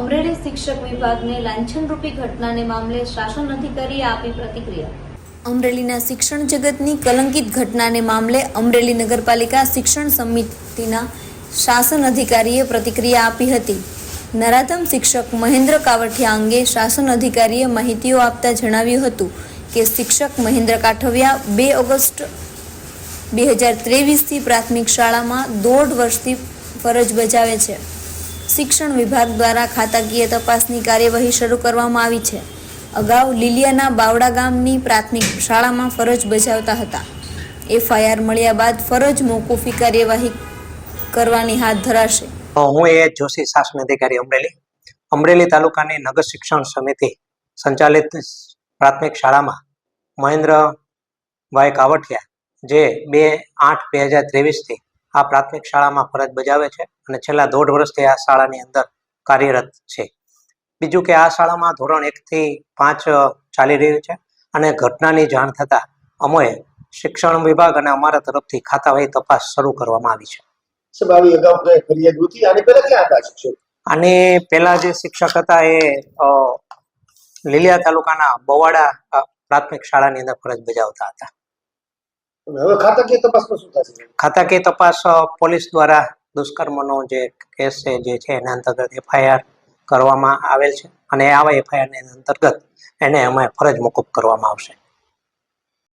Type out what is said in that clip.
અમરેલી શિક્ષક વિભાગને લાંછનરૂપી ઘટનાને મામલે શાસન અધિકારીએ આપી પ્રતિક્રિયા. અમરેલીના શિક્ષણ જગતની કલંકિત ઘટનાને મામલે અમરેલી નગરપાલિકા શિક્ષણ સમિતિના શાસન અધિકારીએ પ્રતિક્રિયા આપી હતી. નરાધમ શિક્ષક મહેન્દ્ર કાવઠિયા અંગે શાસન અધિકારીએ માહિતીઓ આપતા જણાવ્યું હતું કે શિક્ષક મહેન્દ્ર કાઠવિયા બે ઓગસ્ટ બે હજાર ત્રેવીસથી પ્રાથમિક શાળામાં દોઢ વર્ષથી ફરજ બજાવે છે. શિક્ષણ વિભાગ દ્વારા ખાતાકીય તપાસની કાર્યવાહી શરૂ કરવામાં આવી છે. અગાઉ લીલિયાના બાવડા ગામની પ્રાથમિક શાળામાં ફરજ બજાવતા હતા. એફઆઈઆર મળ્યા બાદ ફરજ મોકૂફી કાર્યવાહી કરવાની હાથ ધરાશે. હું એ જોશી શાસન અધિકારી અમરેલી. અમરેલી તાલુકાની નગર શિક્ષણ સમિતિ સંચાલિત પ્રાથમિક શાળામાં મહેન્દ્રભાઈ કાવઠિયા જે બે આઠ બે હજાર ત્રેવીસથી આ પ્રાથમિક શાળામાં ફરજ બજાવે છે અને છેલ્લા દોઢ વર્ષથી આ શાળાની અંદર કાર્યરત છે. બીજું કે આ શાળામાં ધોરણ એકથી પાંચ ચાલી રહ્યું છે અને ઘટનાની જાણ થતાં અમોએ શિક્ષણ વિભાગ અને અમારા તરફથી ખાતાવાહી તપાસ શરૂ કરવામાં આવી છે. અને પેલા જે શિક્ષક હતા એ લીલિયા તાલુકાના બવાડા પ્રાથમિક શાળાની અંદર ફરજ બજાવતા હતા. હવે ખાતાકીય તપાસ પોલીસ દ્વારા દુષ્કર્મનો જે કેસ છે, જે છે, એના અંતર્ગત એફઆઈઆર કરવામાં આવેલ છે. અને આવા એફઆઈઆરની અંતર્ગત એને અમે ફરજ મોકૂફ કરવામાં આવશે.